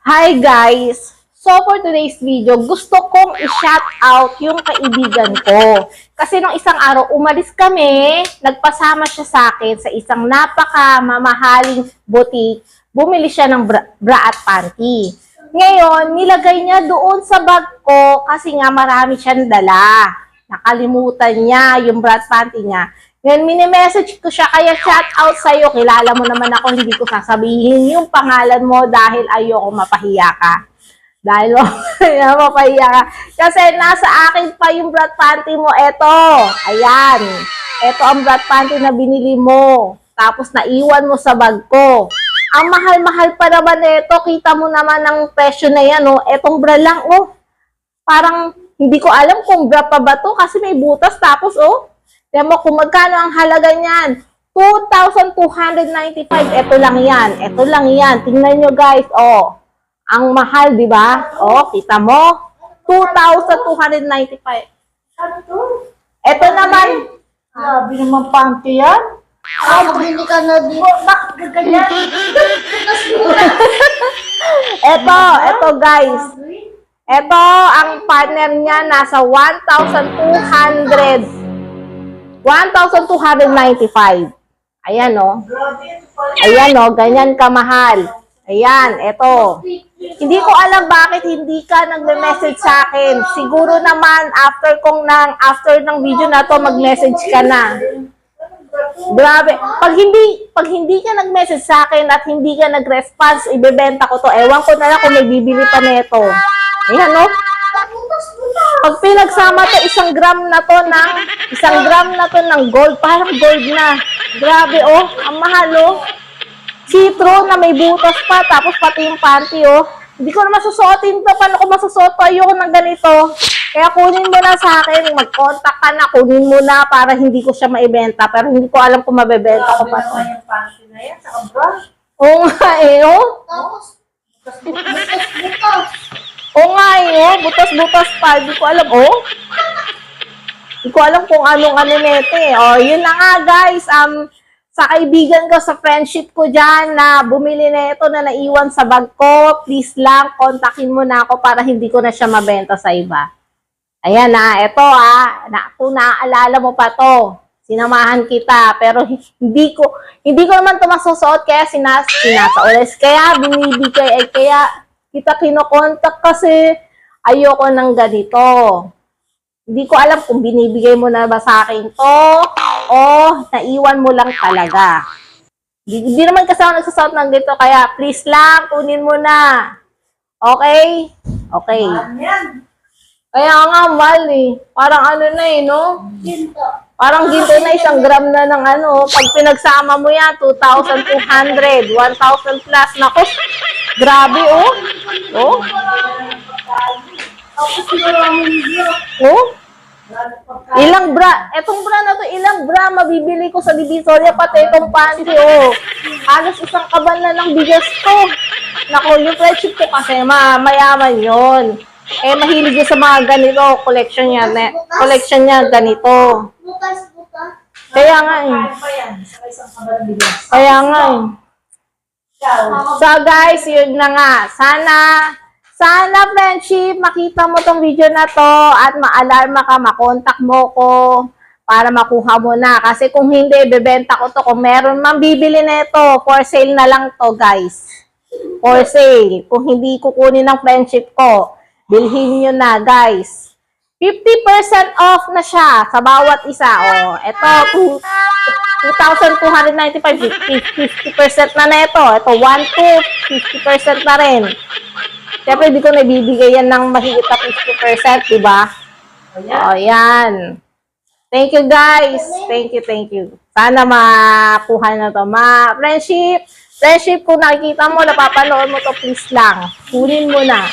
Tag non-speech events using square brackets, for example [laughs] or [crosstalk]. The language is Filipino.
Hi guys! So for today's video, gusto kong i-shout out yung kaibigan ko. Kasi nung isang araw, umalis kami, nagpasama siya sa akin sa isang napaka mamahaling boutique. Bumili siya ng bra, bra at panty. Ngayon, nilagay niya doon sa bag ko kasi nga marami siyang dala. Nakalimutan niya yung bra at panty niya. Ngayon, mini-message ko siya, kaya shout out sa'yo. Kilala mo naman ako, hindi ko sasabihin yung pangalan mo dahil ayoko mapahiya ka. Dahil [laughs] mapahiya ka. Kasi nasa akin pa yung at panty mo. Eto, ayan. Eto ang at panty na binili mo. Tapos naiwan mo sa bag ko. Ang mahal-mahal pa naman ito. Kita mo naman ang presyo na yan, oh. Etong bra lang, oh. Parang hindi ko alam kung bra pa ba to kasi may butas. Tapos, oh, Tignan mo kung magkano ang halaga niyan. 2,295. Ito lang yan. Ito lang yan. Tingnan nyo guys. Oh. Ang mahal, di ba? Oh, kita mo? 2,295. Ito naman. Grabe naman panty yan. Ah, magbili ka na dito. Bakit ganyan? Ito, ito guys. Ito, ang partner niya nasa 1,200. 1,295. Ayan, oh. Ayan, oh. Ganyan kamahal. Ayan, ito. Hindi ko alam bakit hindi ka nagme-message sa akin. Siguro naman after kong nang after ng video na to mag-message ka na. Grabe. Pag hindi pag hindi ka nag-message sa akin at hindi ka nag-response, ibebenta ko to. Ewan ko na lang kung may bibili pa nito. Ayan, no? Pag pinagsama to, isang gram na to ng, isang gram na to ng gold, parang gold na. Grabe, oh. Ang mahal, oh. Citro na may butas pa, tapos pati yung panty, oh. Hindi ko na masusuotin to. Paano ko masusuot to? Ayoko ng ganito. Kaya kunin mo na sa akin. Mag-contact ka na. Kunin mo na para hindi ko siya maibenta. Pero hindi ko alam kung mabebenta ko Grabe pa to. naman yung panty na yan. Saka bra. Oo nga eh, oh. Tapos, eh, oh. Butas-butas pa. Hindi ko alam, oh. Hindi ko alam kung anong ano nito eh. Oh, yun na nga guys. Um, sa kaibigan ko, sa friendship ko dyan na bumili na ito na naiwan sa bag ko, please lang, kontakin mo na ako para hindi ko na siya mabenta sa iba. Ayan na, ito ah, na, kung naaalala mo pa to, sinamahan kita, pero hindi ko, hindi ko naman ito masusuot, kaya sinas, sinasaulis, kaya binibigay, ay kaya kita kinokontak kasi ayoko ng ganito. Hindi ko alam kung binibigay mo na ba sa akin to o naiwan mo lang talaga. Hindi, hindi naman kasi ako nagsasout ng ganito, kaya please lang, kunin mo na. Okay? Okay. Kaya nga, mahal eh. Parang ano na eh, no? Ginto. Parang ginto na isang gram na ng ano. Pag pinagsama mo yan, 2,200, 1,000 plus. Naku, grabe oh. Oh, Oh. Ilang bra, etong bra na to, ilang bra mabibili ko sa Divisoria, pati itong panty, oh. Halos isang kaban na ng bigas to. Naku, yung friendship ko kasi, ma mayaman yon. Eh, mahilig yun sa mga ganito, collection niya, ne, collection niya ganito. Bukas, bukas. Kaya nga eh. Kaya nga eh. So guys, yun na nga. Sana, sana friendship, makita mo tong video na to at ma-alarma ka, makontak mo ko para makuha mo na. Kasi kung hindi, bebenta ko to. Kung meron man bibili na ito, for sale na lang to guys. For sale. Kung hindi kukunin ng friendship ko, bilhin nyo na guys. 50% off na siya sa bawat isa. Oh, ito, two- 2,295, 50% na na ito. Ito, 1, 2, 50% na rin. Siyempre, hindi ko nabibigay yan ng mahigit na 50%, di ba? O, yan. Thank you, guys. Thank you, thank you. Sana makuha na to. Ma, friendship, friendship, kung nakikita mo, napapanood mo to, please lang. Kunin mo na.